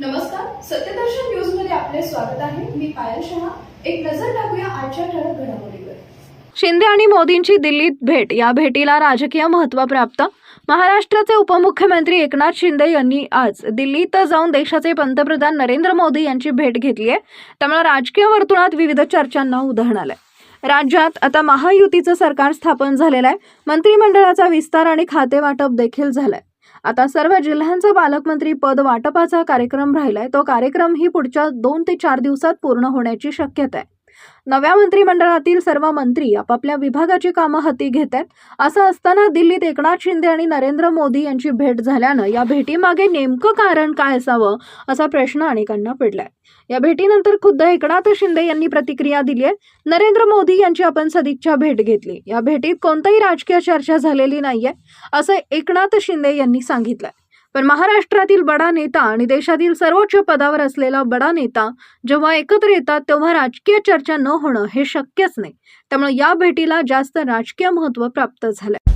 नमस्कार सत्यदर्शन न्यूजमध्ये आपले स्वागत आहे. मी पायल शहा. एक नजर टाकूया आजच्या ठळक घडामोडीवर. शिंदे आणि मोदींची दिल्लीत भेट. या भेटीला राजकीय महत्त्व प्राप्त. महाराष्ट्राचे उपमुख्यमंत्री एकनाथ शिंदे यांनी आज दिल्लीत जाऊन देशाचे पंतप्रधान नरेंद्र मोदी यांची भेट घेतली आहे. त्यामुळे राजकीय वर्तुळात विविध चर्चांना उदाहरण आलंय. राज्यात आता महायुतीचं सरकार स्थापन झालेलं आहे. मंत्रिमंडळाचा विस्तार आणि खातेवाटप देखील झालंय. आता सर्व जिल्ह्यांचं पालकमंत्री पद वाटपाचा कार्यक्रम राहिलाय. तो कार्यक्रम ही पुढच्या दोन ते चार दिवसात पूर्ण होण्याची शक्यता आहे. नव्या मंत्रिमंडळातील सर्व मंत्री आपापल्या विभागाची कामं हाती घेत आहेत असं असताना दिल्लीत एकनाथ शिंदे आणि नरेंद्र मोदी यांची भेट झाल्यानं या भेटीमागे नेमकं कारण काय असावं असा प्रश्न अनेकांना पडलाय. या भेटीनंतर खुद्द एकनाथ शिंदे यांनी प्रतिक्रिया दिली आहे. नरेंद्र मोदी यांची आपण सदिच्छा भेट घेतली. या भेटीत कोणतीही राजकीय चर्चा झालेली नाहीये असं एकनाथ शिंदे यांनी सांगितलंय. पण महाराष्ट्रातील बडा नेता आणि देशातील सर्वोच्च पदावर असलेला बडा नेता जेव्हा एकत्र येतात तेव्हा राजकीय चर्चा न होणं हे शक्यच नाही. त्यामुळे या भेटीला जास्त राजकीय महत्त्व प्राप्त झालंय.